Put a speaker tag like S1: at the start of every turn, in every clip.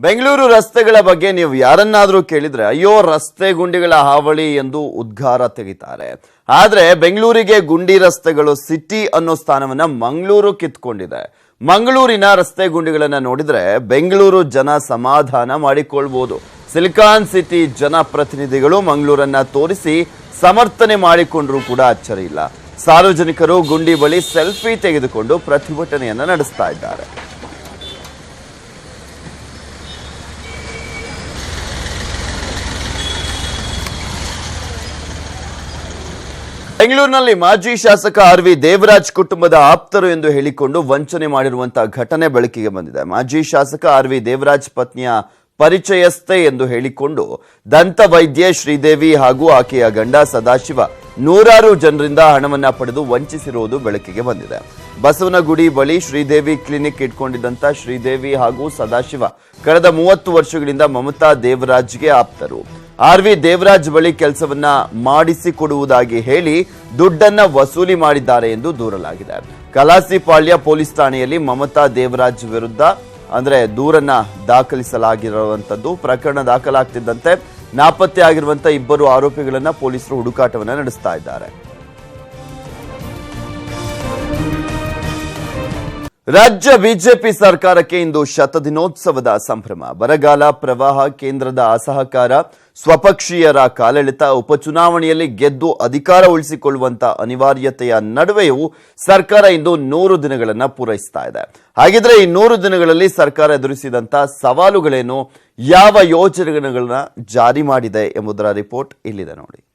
S1: ಬೆಂಗಳೂರು ರಸ್ತೆಗಳ ಬಗ್ಗೆ ನೀವು ಯಾರನ್ನಾದರೂ ಕೇಳಿದರೆ, ಅಯ್ಯೋ, ರಸ್ತೆ ಗುಂಡಿಗಳ ಹಾವಳಿ ಎಂದು ಉದ್ಗಾರ ತೆಗಿತಾರೆ. ಆದರೆ, ಬೆಂಗಳೂರಿಗೆ ಗುಂಡಿ ರಸ್ತೆಗಳು ಸಿಟಿ ಅನ್ನೋ ಸ್ಥಾನವನ್ನ ಮಂಗಳೂರು ಕಿತ್ಕೊಂಡಿದೆ. ಮಂಗಳೂರಿನ ರಸ್ತೆ ಗುಂಡಿಗಳನ್ನು ನೋಡಿದರೆ, ಬೆಂಗಳೂರು ಜನ ಸಮಾಧಾನ ಮಾಡಿಕೊಳ್ಬೋದು. ಸಿಲಿಕಾನ್ ಸಿಟಿ ಜನಪ್ರತಿನಿಧಿಗಳು ಮಂಗಳೂರನ್ನು ತೋರಿಸಿ ಸಮರ್ಥನೆ ಮಾಡಿಕೊಂಡ್ರೂ ಕೂಡ ಅಚ್ಚರಿ ಇಲ್ಲ. ಸಾರ್ವಜನಿಕರು ಗುಂಡಿ ಬಳಿ ಸೆಲ್ಫಿ ತೆಗೆದುಕೊಂಡು ಪ್ರತಿಭಟನೆಯನ್ನ ನಡೆಸ್ತಾ ಇದ್ದಾರೆ. ಬೆಂಗಳೂರಿನಲ್ಲಿ ಮಾಜಿ ಶಾಸಕ ಆರ್ ವಿ ದೇವರಾಜ್ ಕುಟುಂಬದ ಆಪ್ತರು ಎಂದು ಹೇಳಿಕೊಂಡು ವಂಚನೆ ಮಾಡಿರುವಂತಹ ಘಟನೆ ಬೆಳಕಿಗೆ ಬಂದಿದೆ. ಮಾಜಿ ಶಾಸಕ ಆರ್ ವಿ ದೇವರಾಜ್ ಪತ್ನಿಯ ಪರಿಚಯಸ್ಥೆ ಎಂದು ಹೇಳಿಕೊಂಡು ದಂತ ವೈದ್ಯೆ ಶ್ರೀದೇವಿ ಹಾಗೂ ಆಕೆಯ ಗಂಡ ಸದಾಶಿವ ನೂರಾರು ಜನರಿಂದ ಹಣವನ್ನ ಪಡೆದು ವಂಚಿಸಿರುವುದು ಬೆಳಕಿಗೆ ಬಂದಿದೆ. ಬಸವನಗುಡಿ ಬಳಿ ಶ್ರೀದೇವಿ ಕ್ಲಿನಿಕ್ ಇಟ್ಕೊಂಡಿದ್ದಂತ ಶ್ರೀದೇವಿ ಹಾಗೂ ಸದಾಶಿವ ಕಳೆದ ಮೂವತ್ತು ವರ್ಷಗಳಿಂದ ಮಮತಾ ದೇವರಾಜ್ಗೆ ಆಪ್ತರು. ಆರ್ ವಿ ದೇವರಾಜ್ ಬಳಿ ಕೆಲಸವನ್ನ ಮಾಡಿಸಿಕೊಡುವುದಾಗಿ ಹೇಳಿ ದುಡ್ಡನ್ನ ವಸೂಲಿ ಮಾಡಿದ್ದಾರೆ ಎಂದು ದೂರಲಾಗಿದೆ. ಕಲಾಸಿಪಾಳ್ಯ ಪೊಲೀಸ್ ಠಾಣೆಯಲ್ಲಿ ಮಮತಾ ದೇವರಾಜ್ ವಿರುದ್ಧ, ಅಂದ್ರೆ ದೂರನ್ನ ದಾಖಲಿಸಲಾಗಿರುವಂತದ್ದು, ಪ್ರಕರಣ ದಾಖಲಾಗ್ತಿದ್ದಂತೆ ನಾಪತ್ತೆ ಆಗಿರುವಂತ ಇಬ್ಬರು ಆರೋಪಿಗಳನ್ನ ಪೊಲೀಸರು ಹುಡುಕಾಟವನ್ನ ನಡೆಸ್ತಾ ಇದ್ದಾರೆ. ರಾಜ್ಯ ಬಿಜೆಪಿ ಸರ್ಕಾರಕ್ಕೆ ಇಂದು ಶತದಿನೋತ್ಸವದ ಸಂಭ್ರಮ. ಬರಗಾಲ ಪ್ರವಾಹ ಕೇಂದ್ರದ ಅಸಹಕಾರ ಸ್ವಪಕ್ಷೀಯರ ಕಾಲೆಳೆತ ಉಪಚುನಾವಣೆಯಲ್ಲಿ ಗೆದ್ದು ಅಧಿಕಾರ ಉಳಿಸಿಕೊಳ್ಳುವಂತ ಅನಿವಾರ್ಯತೆಯ ನಡುವೆಯೂ ಸರ್ಕಾರ ಇಂದು ನೂರು ದಿನಗಳನ್ನ ಪೂರೈಸ್ತಾ ಇದೆ. ಹಾಗಿದ್ರೆ ಈ ನೂರು ದಿನಗಳಲ್ಲಿ ಸರ್ಕಾರ ಎದುರಿಸಿದಂತ ಸವಾಲುಗಳೇನು? ಯಾವ ಯೋಜನೆಗಳನ್ನ ಜಾರಿ ಮಾಡಿದೆ ಎಂಬುದರ ರಿಪೋರ್ಟ್ ಇಲ್ಲಿದೆ ನೋಡಿ.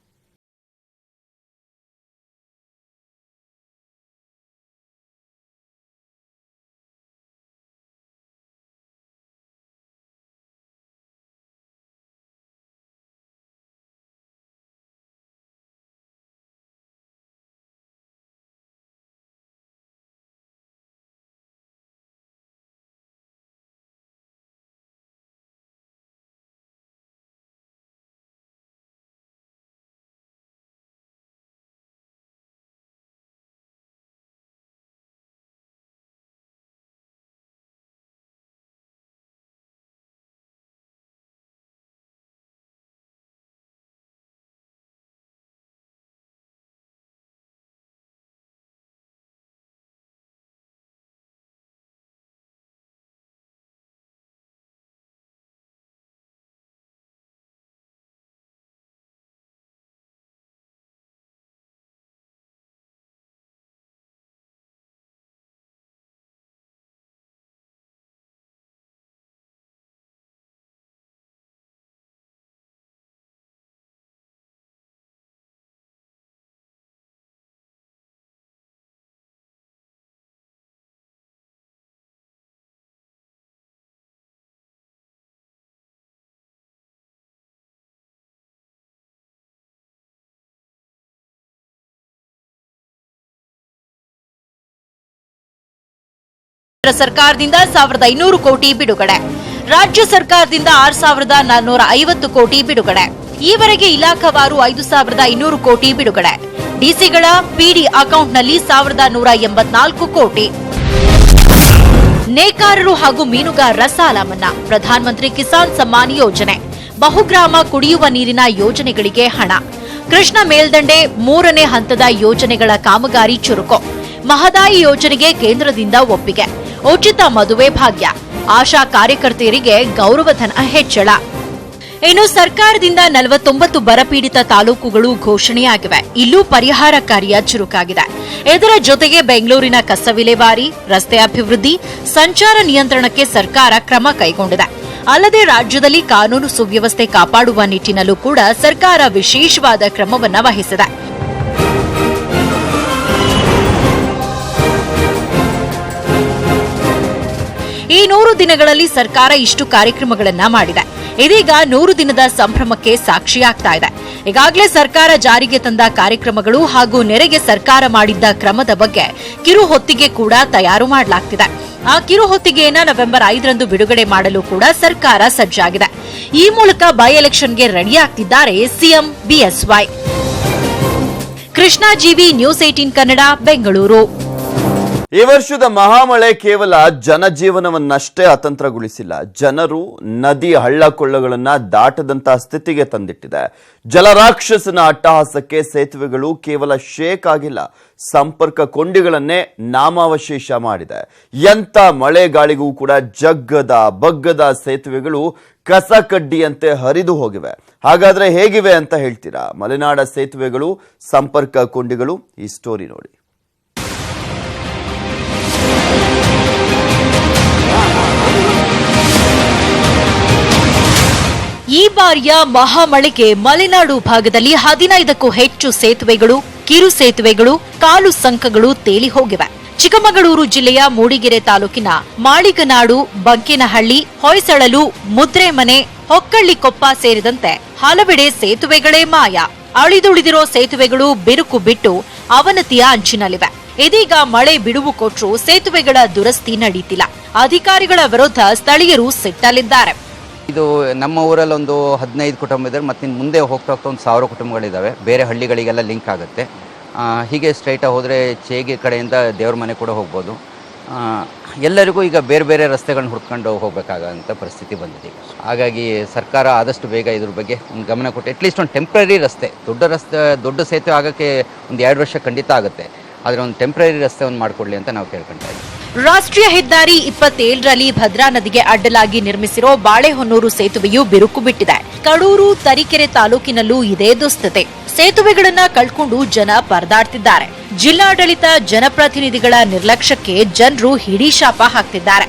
S2: ಕೇಂದ್ರ ಸರ್ಕಾರದಿಂದ ಸಾವಿರದ ಐನೂರು ಕೋಟಿ ಬಿಡುಗಡೆ. ರಾಜ್ಯ ಸರ್ಕಾರದಿಂದ ಆರು ಸಾವಿರದ ನಾನ್ನೂರ ಐವತ್ತು ಕೋಟಿ ಬಿಡುಗಡೆ. ಈವರೆಗೆ ಇಲಾಖಾವಾರು ಐದು ಸಾವಿರದ ಐನೂರು ಕೋಟಿ ಬಿಡುಗಡೆ. ಡಿಸಿಗಳ ಪಿಡಿ ಅಕೌಂಟ್ನಲ್ಲಿ ಸಾವಿರದ ನೂರ ಎಂಬತ್ನಾಲ್ಕು ಕೋಟಿ. ನೇಕಾರರು ಹಾಗೂ ಮೀನುಗಾರರ ಸಾಲ ಮನ್ನಾ. ಪ್ರಧಾನಮಂತ್ರಿ ಕಿಸಾನ್ ಸಮ್ಮಾನ್ ಯೋಜನೆ. ಬಹುಗ್ರಾಮ ಕುಡಿಯುವ ನೀರಿನ ಯೋಜನೆಗಳಿಗೆ ಹಣ. ಕೃಷ್ಣ ಮೇಲ್ದಂಡೆ ಮೂರನೇ ಹಂತದ ಯೋಜನೆಗಳ ಕಾಮಗಾರಿ ಚುರುಕು. ಮಹದಾಯಿ ಯೋಜನೆಗೆ ಕೇಂದ್ರದಿಂದ ಒಪ್ಪಿಗೆ. ಉಚಿತ ಮದುವೆ ಭಾಗ್ಯ. ಆಶಾ ಕಾರ್ಯಕರ್ತೆಯರಿಗೆ ಗೌರವಧನ ಹೆಚ್ಚಳ. ಇನ್ನು ಸರ್ಕಾರದಿಂದ ನಲವತ್ತೊಂಬತ್ತು ಬರಪೀಡಿತ ತಾಲೂಕುಗಳು ಘೋಷಣೆಯಾಗಿವೆ. ಇಲ್ಲೂ ಪರಿಹಾರ ಕಾರ್ಯ ಚುರುಕಾಗಿದೆ. ಇದರ ಜೊತೆಗೆ ಬೆಂಗಳೂರಿನ ಕಸ ವಿಲೇವಾರಿ, ರಸ್ತೆ ಅಭಿವೃದ್ಧಿ, ಸಂಚಾರ ನಿಯಂತ್ರಣಕ್ಕೆ ಸರ್ಕಾರ ಕ್ರಮ ಕೈಗೊಂಡಿದೆ. ಅಲ್ಲದೆ ರಾಜ್ಯದಲ್ಲಿ ಕಾನೂನು ಸುವ್ಯವಸ್ಥೆ ಕಾಪಾಡುವ ನಿಟ್ಟಿನಲ್ಲೂ ಕೂಡ ಸರ್ಕಾರ ವಿಶೇಷವಾದ ಕ್ರಮವನ್ನು ವಹಿಸಿದೆ. ನೂರು ದಿನಗಳಲ್ಲಿ ಸರ್ಕಾರ ಇಷ್ಟು ಕಾರ್ಯಕ್ರಮಗಳನ್ನ ಮಾಡಿದೆ. ಇದೀಗ ನೂರು ದಿನದ ಸಂಭ್ರಮಕ್ಕೆ ಸಾಕ್ಷಿಯಾಗ್ತಾ ಇದೆ. ಈಗಾಗಲೇ ಸರ್ಕಾರ ಜಾರಿಗೆ ತಂದ ಕಾರ್ಯಕ್ರಮಗಳು ಹಾಗೂ ನೆರೆಗೆ ಸರ್ಕಾರ ಮಾಡಿದ್ದ ಕ್ರಮದ ಬಗ್ಗೆ ಕಿರು ಹೊತ್ತಿಗೆ ಕೂಡ ತಯಾರು ಮಾಡಲಾಗ್ತಿದೆ. ಆ ಕಿರು ಹೊತ್ತಿಗೆಯನ್ನ ನವೆಂಬರ್ ಐದರಂದು ಬಿಡುಗಡೆ ಮಾಡಲು ಕೂಡ ಸರ್ಕಾರ ಸಜ್ಜಾಗಿದೆ. ಈ ಮೂಲಕ ಬೈ ಎಲೆಕ್ಷನ್ಗೆ ರೆಡಿಯಾಗ್ತಿದ್ದಾರೆ ಸಿಎಂ ಬಿಎಸ್ವೈ ಕೃಷ್ಣಾ ಜೀವಿ ನ್ಯೂಸ್ ಏಟೀನ್ ಕನ್ನಡ, ಬೆಂಗಳೂರು.
S1: ಈ ವರ್ಷದ ಮಹಾಮಳೆ ಕೇವಲ ಜನಜೀವನವನ್ನಷ್ಟೇ ಅತಂತ್ರಗೊಳಿಸಿಲ್ಲ. ಜನರು ನದಿ ಹಳ್ಳ ಕೊಳ್ಳಗಳನ್ನ ದಾಟದಂತಹ ಸ್ಥಿತಿಗೆ ತಂದಿಟ್ಟಿದೆ. ಜಲರಾಕ್ಷಸನ ಅಟ್ಟಹಾಸಕ್ಕೆ ಸೇತುವೆಗಳು ಕೇವಲ ಶೇಕ್ ಆಗಿಲ್ಲ, ಸಂಪರ್ಕ ಕೊಂಡಿಗಳನ್ನೇ ನಾಮಾವಶೇಷ ಮಾಡಿದೆ. ಎಂತ ಮಳೆಗಾಳಿಗೂ ಕೂಡ ಜಗ್ಗದ ಬಗ್ಗದ ಸೇತುವೆಗಳು ಕಸ ಕಡ್ಡಿಯಂತೆ ಹರಿದು ಹೋಗಿವೆ. ಹಾಗಾದ್ರೆ ಹೇಗಿವೆ ಅಂತ ಹೇಳ್ತೀರಾ? ಮಲೆನಾಡ ಸೇತುವೆಗಳು, ಸಂಪರ್ಕ ಕೊಂಡಿಗಳು, ಈ ಸ್ಟೋರಿ ನೋಡಿ.
S2: ಈ ಬಾರಿಯ ಮಹಾಮಳೆಗೆ ಮಲೆನಾಡು ಭಾಗದಲ್ಲಿ ಹದಿನೈದಕ್ಕೂ ಹೆಚ್ಚು ಸೇತುವೆಗಳು, ಕಿರು ಸೇತುವೆಗಳು, ಕಾಲು ಸಂಕಗಳು ತೇಲಿ ಹೋಗಿವೆ. ಚಿಕ್ಕಮಗಳೂರು ಜಿಲ್ಲೆಯ ಮೂಡಿಗೆರೆ ತಾಲೂಕಿನ ಮಾಳಿಗನಾಡು, ಬಂಕೇನಹಳ್ಳಿ, ಹೊಯ್ಸಳಲು, ಮುದ್ರೆಮನೆ, ಹೊಕ್ಕಳ್ಳಿಕೊಪ್ಪ ಸೇರಿದಂತೆ ಹಲವೆಡೆ ಸೇತುವೆಗಳೇ ಮಾಯ. ಅಳಿದುಳಿದಿರೋ ಸೇತುವೆಗಳು ಬಿರುಕು ಬಿಟ್ಟು ಅವನತಿಯ ಅಂಚಿನಲ್ಲಿವೆ. ಇದೀಗ ಮಳೆ ಬಿಡುವು ಕೊಟ್ಟರೂ ಸೇತುವೆಗಳ ದುರಸ್ತಿ ನಡೀತಿಲ್ಲ. ಅಧಿಕಾರಿಗಳ ವಿರುದ್ಧ ಸ್ಥಳೀಯರು ಸಿಟ್ಟಲ್ಲಿದ್ದಾರೆ.
S3: ಇದು ನಮ್ಮ ಊರಲ್ಲಿ ಒಂದು ಹದಿನೈದು ಕುಟುಂಬ ಇದ್ದಾರೆ ಮತ್ತು ಇನ್ನು ಮುಂದೆ ಹೋಗ್ತಾ ಹೋಗ್ತಾ ಒಂದು ಸಾವಿರ ಕುಟುಂಬಗಳಿದ್ದಾವೆ ಬೇರೆ ಹಳ್ಳಿಗಳಿಗೆಲ್ಲ ಲಿಂಕ್ ಆಗುತ್ತೆ. ಹೀಗೆ ಸ್ಟ್ರೈಟಾಗಿ ಹೋದರೆ ಚೇಗಿ ಕಡೆಯಿಂದ ದೇವ್ರ ಮನೆ ಕೂಡ ಹೋಗ್ಬೋದು. ಎಲ್ಲರಿಗೂ ಈಗ ಬೇರೆ ಬೇರೆ ರಸ್ತೆಗಳನ್ನ ಹುಡ್ಕೊಂಡು ಹೋಗಬೇಕಾಗಂಥ ಪರಿಸ್ಥಿತಿ ಬಂದಿದೆ. ಹಾಗಾಗಿ ಸರ್ಕಾರ ಆದಷ್ಟು ಬೇಗ ಇದ್ರ ಬಗ್ಗೆ ಒಂದು ಗಮನ ಕೊಟ್ಟು ಅಟ್ಲೀಸ್ಟ್ ಒಂದು ಟೆಂಪ್ರರಿ ರಸ್ತೆ, ದೊಡ್ಡ ರಸ್ತೆ, ದೊಡ್ಡ ಸೇತುವೆ ಆಗೋಕ್ಕೆ ಒಂದು ಎರಡು ವರ್ಷ ಖಂಡಿತ ಆಗುತ್ತೆ. ಆದರೆ ಒಂದು ಟೆಂಪ್ರರಿ ರಸ್ತೆ ಒಂದು ಮಾಡಿಕೊಡ್ಲಿ ಅಂತ ನಾವು ಕೇಳ್ಕೊಳ್ತಾ ಇದ್ದೀವಿ.
S2: ರಾಷ್ಟ್ರೀಯ ಹೆದ್ದಾರಿ ಇಪ್ಪತ್ತೇಳರಲ್ಲಿ ಭದ್ರಾ ನದಿಗೆ ಅಡ್ಡಲಾಗಿ ನಿರ್ಮಿಸಿರೋ ಬಾಳೆಹೊನ್ನೂರು ಸೇತುವೆಯು ಬಿರುಕು ಬಿಟ್ಟಿದೆ. ಕಡೂರು, ತರೀಕೆರೆ ತಾಲೂಕಿನಲ್ಲೂ ಇದೇ ದುಸ್ಥಿತಿ. ಸೇತುವೆಗಳನ್ನ ಕಳ್ಕೊಂಡು ಜನ ಪರದಾಡ್ತಿದ್ದಾರೆ. ಜಿಲ್ಲಾಡಳಿತ ಜನಪ್ರತಿನಿಧಿಗಳ ನಿರ್ಲಕ್ಷ್ಯಕ್ಕೆ ಜನರು ಹಿಡಿ ಶಾಪ ಹಾಕ್ತಿದ್ದಾರೆ.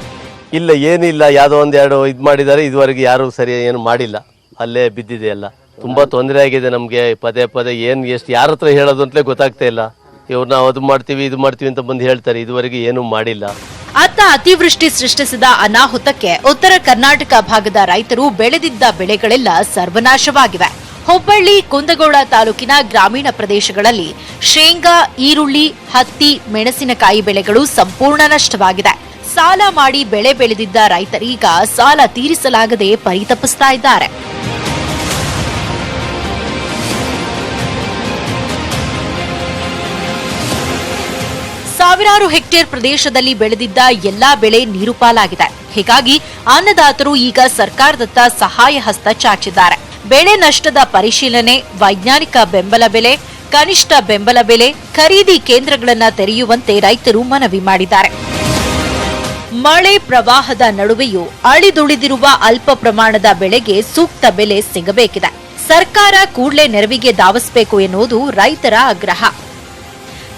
S4: ಇಲ್ಲ ಏನಿಲ್ಲ ಯಾವುದೋ ಒಂದೆರಡು ಇದು ಮಾಡಿದ್ದಾರೆ. ಇದುವರೆಗೆ ಯಾರು ಸರಿ ಏನು ಮಾಡಿಲ್ಲ. ಅಲ್ಲೇ ಬಿದ್ದಿದೆ ಎಲ್ಲ. ತುಂಬಾ ತೊಂದರೆ ಆಗಿದೆ ನಮಗೆ. ಪದೇ ಪದೇ ಏನು ಎಷ್ಟು ಯಾರ ಹತ್ರ ಹೇಳೋದು ಅಂತಲೇ ಗೊತ್ತಾಗ್ತಾ ಇಲ್ಲ. ಇವ್ರು ನಾವು ಅದು ಮಾಡ್ತೀವಿ, ಇದು ಮಾಡ್ತೀವಿ ಅಂತ ಬಂದು ಹೇಳ್ತಾರೆ. ಇದುವರೆಗೆ ಏನು ಮಾಡಿಲ್ಲ.
S2: ಅತ್ತ ಅತಿವೃಷ್ಟಿ ಸೃಷ್ಟಿಸಿದ ಅನಾಹುತಕ್ಕೆ ಉತ್ತರ ಕರ್ನಾಟಕ ಭಾಗದ ರೈತರು ಬೆಳೆದಿದ್ದ ಬೆಳೆಗಳೆಲ್ಲ ಸರ್ವನಾಶವಾಗಿವೆ. ಹುಬ್ಬಳ್ಳಿ, ಕುಂದಗೋಳ ತಾಲೂಕಿನ ಗ್ರಾಮೀಣ ಪ್ರದೇಶಗಳಲ್ಲಿ ಶೇಂಗಾ, ಈರುಳ್ಳಿ, ಹತ್ತಿ, ಮೆಣಸಿನಕಾಯಿ ಬೆಳೆಗಳು ಸಂಪೂರ್ಣ ನಷ್ಟವಾಗಿದೆ. ಸಾಲ ಮಾಡಿ ಬೆಳೆ ಬೆಳೆದಿದ್ದ ರೈತರೀಗ ಸಾಲ ತೀರಿಸಲಾಗದೆ ಪರಿತಪಿಸ್ತಾ ಇದ್ದಾರೆ. ಸಾವಿರಾರು ಹೆಕ್ಟೇರ್ ಪ್ರದೇಶದಲ್ಲಿ ಬೆಳೆದಿದ್ದ ಎಲ್ಲಾ ಬೆಳೆ ನೀರುಪಾಲಾಗಿದೆ ಹೀಗಾಗಿ ಅನ್ನದಾತರು ಈಗ ಸರ್ಕಾರದತ್ತ ಸಹಾಯ ಹಸ್ತ ಚಾಚಿದ್ದಾರೆ. ಬೆಳೆ ನಷ್ಟದ ಪರಿಶೀಲನೆ, ವೈಜ್ಞಾನಿಕ ಬೆಂಬಲ ಬೆಲೆ, ಕನಿಷ್ಠ ಬೆಂಬಲ ಬೆಲೆ, ಖರೀದಿ ಕೇಂದ್ರಗಳನ್ನು ತೆರೆಯುವಂತೆ ರೈತರು ಮನವಿ ಮಾಡಿದ್ದಾರೆ. ಮಳೆ ಪ್ರವಾಹದ ನಡುವೆಯೂ ಅಳಿದುಳಿದಿರುವ ಅಲ್ಪ ಪ್ರಮಾಣದ ಬೆಳೆಗೆ ಸೂಕ್ತ ಬೆಲೆ ಸಿಗಬೇಕಿದೆ. ಸರ್ಕಾರ ಕೂಡಲೇ ನೆರವಿಗೆ ಧಾವಿಸಬೇಕು ಎನ್ನುವುದು ರೈತರ ಆಗ್ರಹ.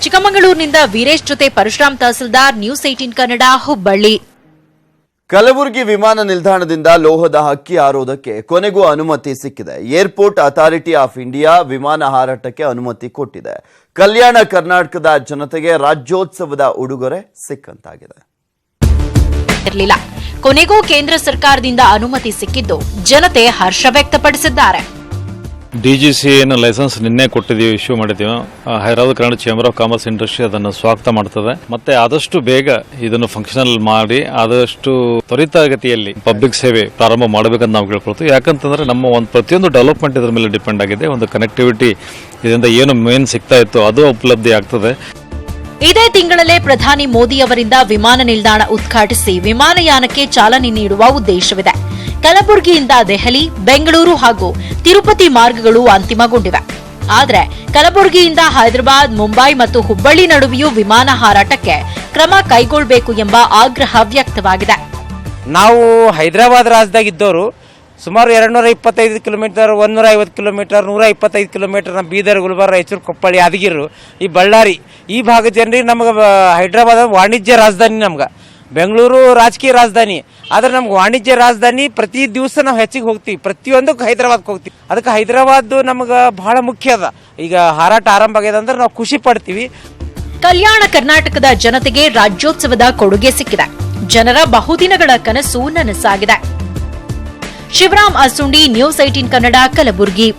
S2: ಚಿಕ್ಕಮಗಳೂರಿನಿಂದ ವೀರೇಶ್ ಜೊತೆ ಪರಶುರಾಮ್ ತಹಸೀಲ್ದಾರ್ ನ್ಯೂಸ್ ಏಟೀನ್ ಕನ್ನಡ ಹುಬ್ಬಳ್ಳಿ.
S1: ಕಲಬುರಗಿ ವಿಮಾನ ನಿಲ್ದಾಣದಿಂದ ಲೋಹದ ಹಕ್ಕಿ ಹಾರೋದಕ್ಕೆ ಕೊನೆಗೂ ಅನುಮತಿ ಸಿಕ್ಕಿದೆ. ಏರ್ಪೋರ್ಟ್ ಅಥಾರಿಟಿ ಆಫ್ ಇಂಡಿಯಾ ವಿಮಾನ ಹಾರಾಟಕ್ಕೆ ಅನುಮತಿ ಕೊಟ್ಟಿದೆ. ಕಲ್ಯಾಣ ಕರ್ನಾಟಕದ ಜನತೆಗೆ ರಾಜ್ಯೋತ್ಸವದ ಉಡುಗೊರೆ ಸಿಕ್ಕಂತಾಗಿದೆ.
S2: ಇರಲಿಲ್ಲ. ಕೊನೆಗೂ ಕೇಂದ್ರ ಸರ್ಕಾರದಿಂದ ಅನುಮತಿ ಸಿಕ್ಕಿದ್ದು ಜನತೆ ಹರ್ಷ ವ್ಯಕ್ತಪಡಿಸಿದ್ದಾರೆ.
S5: ಡಿ ಜಿ ಸಿ ಏನು ಲೈಸೆನ್ಸ್ ನಿನ್ನೆ ಕೊಟ್ಟಿದ್ದೀವಿ ಇಶ್ಯೂ ಮಾಡಿದ್ದೀವಿ Hyderabad Kannada chamber of commerce industry ಅದನ್ನು ಸ್ವಾಗತ ಮಾಡ್ತದೆ. ಮತ್ತೆ ಆದಷ್ಟು ಬೇಗ ಇದನ್ನು ಫಂಕ್ಷನಲ್ ಮಾಡಿ, ಆದಷ್ಟು ತ್ವರಿತಗತಿಯಲ್ಲಿ ಪಬ್ಲಿಕ್ ಸೇವೆ ಪ್ರಾರಂಭ ಮಾಡಬೇಕಂತ ನಾವು ಕೇಳ್ಕೊಳ್ತೀವಿ. ಯಾಕಂತಂದ್ರೆ ನಮ್ಮ ಒಂದು ಪ್ರತಿಯೊಂದು ಡೆವಲಪ್ಮೆಂಟ್ ಇದ್ರ ಮೇಲೆ ಡಿಪೆಂಡ್ ಆಗಿದೆ. ಒಂದು ಕನೆಕ್ಟಿವಿಟಿ ಇದರಿಂದ ಏನು ಮೇನ್ ಸಿಗ್ತಾ ಇತ್ತು, ಅದು ಉಪಲಬ್ಧಿ ಆಗ್ತದೆ.
S2: ಇದೇ ತಿಂಗಳಲ್ಲೇ ಪ್ರಧಾನಿ ಮೋದಿ ಅವರಿಂದ ವಿಮಾನ ನಿಲ್ದಾಣ ಉದ್ಘಾಟಿಸಿ ವಿಮಾನಯಾನಕ್ಕೆ ಚಾಲನೆ ನೀಡುವ ಉದ್ದೇಶವಿದೆ. ಕಲಬುರಗಿಯಿಂದ ದೆಹಲಿ, ಬೆಂಗಳೂರು ಹಾಗೂ ತಿರುಪತಿ ಮಾರ್ಗಗಳು ಅಂತಿಮಗೊಂಡಿವೆ. ಆದರೆ ಕಲಬುರಗಿಯಿಂದ ಹೈದರಾಬಾದ್, ಮುಂಬೈ ಮತ್ತು ಹುಬ್ಬಳ್ಳಿ ನಡುವೆಯೂ ವಿಮಾನ ಹಾರಾಟಕ್ಕೆ ಕ್ರಮ ಕೈಗೊಳ್ಳಬೇಕು ಎಂಬ ಆಗ್ರಹ ವ್ಯಕ್ತವಾಗಿದೆ.
S6: ನಾವು ಹೈದರಾಬಾದ್ ರಾಜ್ಯದಾಗಿದ್ದವರು ಸುಮಾರು ಎರಡುನೂರ ಇಪ್ಪತ್ತೈದು ಕಿಲೋಮೀಟರ್ ಒಂದೂರ ಐವತ್ತು ಕಿಲೋಮೀಟರ್ ನೂರ ಇಪ್ಪತ್ತೈದು ಕಿಲೋಮೀಟರ್ ನಮ್ಮ ಬೀದರ್, ಗುಲ್ಬರ್ಗ, ರಾಯಚೂರು, ಕೊಪ್ಪಳಿ, ಯಾದಗಿರು, ಈ ಬಳ್ಳಾರಿ, ಈ ಭಾಗದ ಜನರಿಗೆ ನಮ್ಗೆ ಹೈದರಾಬಾದ್ ವಾಣಿಜ್ಯ ರಾಜಧಾನಿ ನಮ್ಗೆ. ಬೆಂಗಳೂರು ರಾಜಕೀಯ ರಾಜಧಾನಿ. ಆದ್ರೆ ನಮ್ಗೆ ವಾಣಿಜ್ಯ ರಾಜಧಾನಿ ಪ್ರತಿ ದಿವಸ ನಾವು ಹೆಚ್ಚಿಗೆ ಹೋಗ್ತೀವಿ. ಪ್ರತಿಯೊಂದಕ್ಕೆ ಹೈದರಾಬಾದ್ಗೆ ಹೋಗ್ತೀವಿ. ಅದಕ್ಕೆ ಹೈದರಾಬಾದ್ ನಮ್ಗೆ ಬಹಳ ಮುಖ್ಯ ಅದ. ಈಗ ಹಾರಾಟ ಆರಂಭ ಆಗ್ಯದ ಅಂದ್ರೆ ನಾವು ಖುಷಿ ಪಡ್ತೀವಿ.
S2: ಕಲ್ಯಾಣ ಕರ್ನಾಟಕದ ಜನತೆಗೆ ರಾಜ್ಯೋತ್ಸವದ ಕೊಡುಗೆ ಸಿಕ್ಕಿದೆ. ಜನರ ಬಹುದಿನಗಳ ಕನಸು ನನಸಾಗಿದೆ. Shivaram Asundi news eighteen Kannada, Kalaburagi.